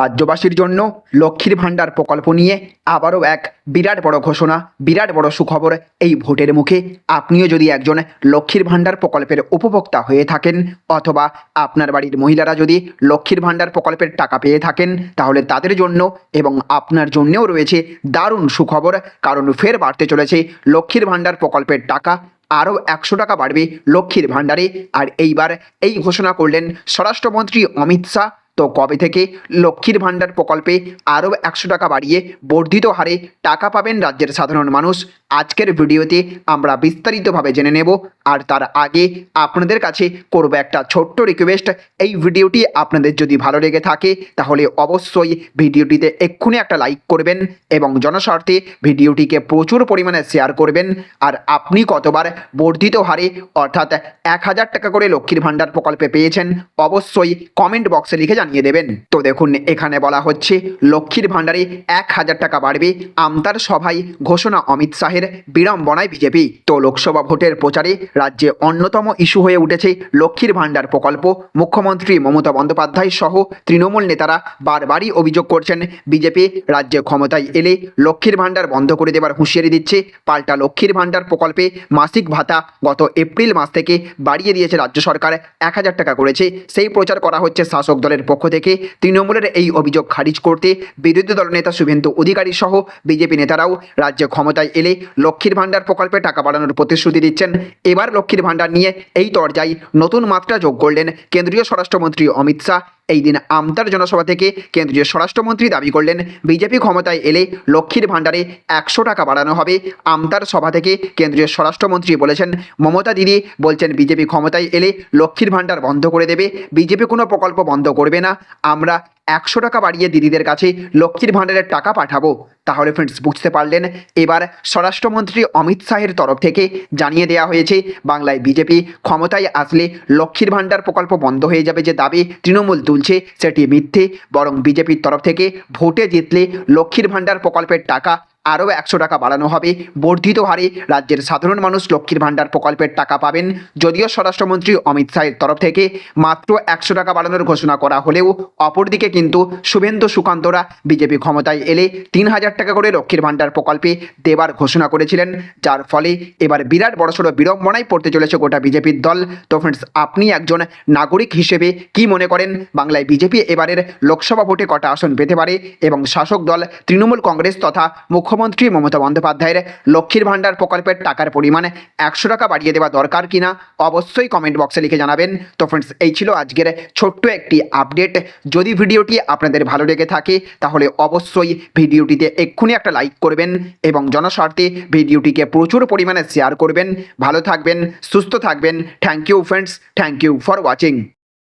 রাজ্যবাসীর জন্য লক্ষ্মীর ভাণ্ডার প্রকল্প নিয়ে আবারও এক বিরাট বড় ঘোষণা, বিরাট বড় সুখবর এই ভোটের মুখে। আপনিও যদি একজন লক্ষ্মীর ভাণ্ডার প্রকল্পের উপভোক্তা হয়ে থাকেন অথবা আপনার বাড়ির মহিলারা যদি লক্ষ্মীর ভাণ্ডার প্রকল্পের টাকা পেয়ে থাকেন, তাহলে তাদের জন্য এবং আপনার জন্যেও রয়েছে দারুণ সুখবর, কারণ ফের বাড়তে চলেছে লক্ষ্মীর ভাণ্ডার প্রকল্পের টাকা। আরও একশো টাকা বাড়বে লক্ষ্মীর ভাণ্ডারে। আর এইবার এই ঘোষণা করলেন স্বরাষ্ট্রমন্ত্রী অমিত শাহ। তো কবে থেকে লক্ষ্মীর ভাণ্ডার প্রকল্পে আরও একশো টাকা বাড়িয়ে বর্ধিত হারে টাকা পাবেন রাজ্যের সাধারণ মানুষ? আজকের ভিডিওতে আমরা বিস্তারিতভাবে জেনে নেব। আর তার আগে আপনাদের কাছে করব একটা ছোট্ট রিকোয়েস্ট এই ভিডিওটি আপনাদের যদি ভালো লেগে থাকে, তাহলে অবশ্যই ভিডিওটিতে এক্ষুনি একটা লাইক করবেন এবং জনস্বার্থে ভিডিওটিকে প্রচুর পরিমাণে শেয়ার করবেন। আর আপনি কতবার বর্ধিত হারে, অর্থাৎ এক হাজার টাকা করে লক্ষ্মীর ভাণ্ডার প্রকল্পে পেয়েছেন, অবশ্যই কমেন্ট বক্সে লিখে জানিয়ে দেবেন। তো দেখুন, এখানে বলা হচ্ছে, লক্ষ্মীর ভাণ্ডারে এক হাজার টাকা বাড়বে আমতার সভায় ঘোষণা অমিত শাহের বিড়ম্বনায় বিজেপি। তো লোকসভা ভোটের প্রচারে রাজ্যে অন্যতম ইস্যু হয়ে উঠেছে লক্ষ্মীর ভাণ্ডার প্রকল্প। মুখ্যমন্ত্রী মমতা বন্দ্যোপাধ্যায় সহ তৃণমূল নেতারা বারবারই অভিযোগ করছেন, বিজেপি রাজ্যে ক্ষমতায় এলে লক্ষ্মীর ভাণ্ডার বন্ধ করে দেবার হুঁশিয়ারি দিচ্ছে। পাল্টা লক্ষ্মীর ভাণ্ডার প্রকল্পে মাসিক ভাতা গত এপ্রিল মাস থেকে বাড়িয়ে দিয়েছে রাজ্য সরকার, এক হাজার টাকা করেছে। সেই প্রচার করা হচ্ছে শাসক দলের পক্ষ থেকে তৃণমূলের এই অভিযোগ খারিজ করতে বিরোধী দল নেতা শুভেন্দু অধিকারী সহ বিজেপি নেতারাও রাজ্যে ক্ষমতায় এলে লক্ষ্মীর ভাণ্ডার প্রকল্পে টাকা বাড়ানোর প্রতিশ্রুতি দিচ্ছেন। এবার লক্ষ্মীর ভাণ্ডার নিয়ে এই তরজায় নতুন মাত্রা যোগ করলেন কেন্দ্রীয় স্বরাষ্ট্রমন্ত্রী অমিত শাহ। এই দিন আমতার জনসভা থেকে কেন্দ্রীয় স্বরাষ্ট্রমন্ত্রী দাবি করলেন, বিজেপি ক্ষমতায় এলে লক্ষ্মীর ভাণ্ডারে একশো টাকা বাড়ানো হবে। আমতার সভা থেকে কেন্দ্রীয় স্বরাষ্ট্রমন্ত্রী বলেছেন, মমতা দিদি বলছেন, বিজেপি ক্ষমতায় এলে লক্ষ্মীর ভাণ্ডার বন্ধ করে দেবে। বিজেপি কোনো প্রকল্প বন্ধ করবে না। আমরা একশো টাকা বাড়িয়ে দিদিদের কাছে লক্ষ্মীর ভাণ্ডারের টাকা পাঠাবো। তাহলে ফ্রেন্ডস বুঝতে পারলেন? এবার স্বরাষ্ট্রমন্ত্রী অমিত শাহের তরফ থেকে জানিয়ে দেওয়া হয়েছে, বাংলায় বিজেপি ক্ষমতায় আসলে লক্ষ্মীর ভাণ্ডার প্রকল্প বন্ধ হয়ে যাবে যে দাবি তৃণমূল তুলছে সেটি মিথ্যে বরং বিজেপির তরফ থেকে ভোটে জিতলে লক্ষ্মীর ভাণ্ডার প্রকল্পের টাকা আরও একশো টাকা বাড়ানো হবে। বর্ধিত হারে রাজ্যের সাধারণ মানুষ লক্ষ্মীর ভাণ্ডার প্রকল্পের টাকা পাবেন। যদিও স্বরাষ্ট্রমন্ত্রী অমিত শাহের তরফ থেকে মাত্র একশো টাকা বাড়ানোর ঘোষণা করা হলেও অপরদিকে কিন্তু শুভেন্দু সুকান্তরা বিজেপি ক্ষমতায় এলে তিন হাজার টাকা করে লক্ষ্মীর ভাণ্ডার প্রকল্পে দেবার ঘোষণা করেছিলেন। যার ফলে এবার বিরাট বড়সড় বিড়ম্বনায় পড়তে চলেছে গোটা বিজেপির দল। তো ফ্রেন্ডস আপনি একজন নাগরিক হিসেবে কি মনে করেন? বাংলায় বিজেপি এবারের লোকসভা ভোটে কটা আসন পেতে পারে? এবং শাসক দল, তৃণমূল কংগ্রেস তথা মুখ্যমন্ত্রী মমতা বন্দ্যোপাধ্যায়ের লক্ষ্মীর ভাণ্ডার প্রকল্পের টাকার পরিমাণ একশো টাকা বাড়িয়ে দেওয়া দরকার কিনা, অবশ্যই কমেন্ট বক্সে লিখে জানাবেন। তো ফ্রেন্ডস এই ছিল আজকের ছোট্ট একটি আপডেট যদি ভিডিওটি আপনাদের ভালো লেগে থাকে, তাহলে অবশ্যই ভিডিওটিতে এক্ষুনি একটা লাইক করবেন এবং জনস্বার্থে ভিডিওটিকে প্রচুর পরিমাণে শেয়ার করবেন। ভালো থাকবেন, সুস্থ থাকবেন। Thank you friends thank you for watching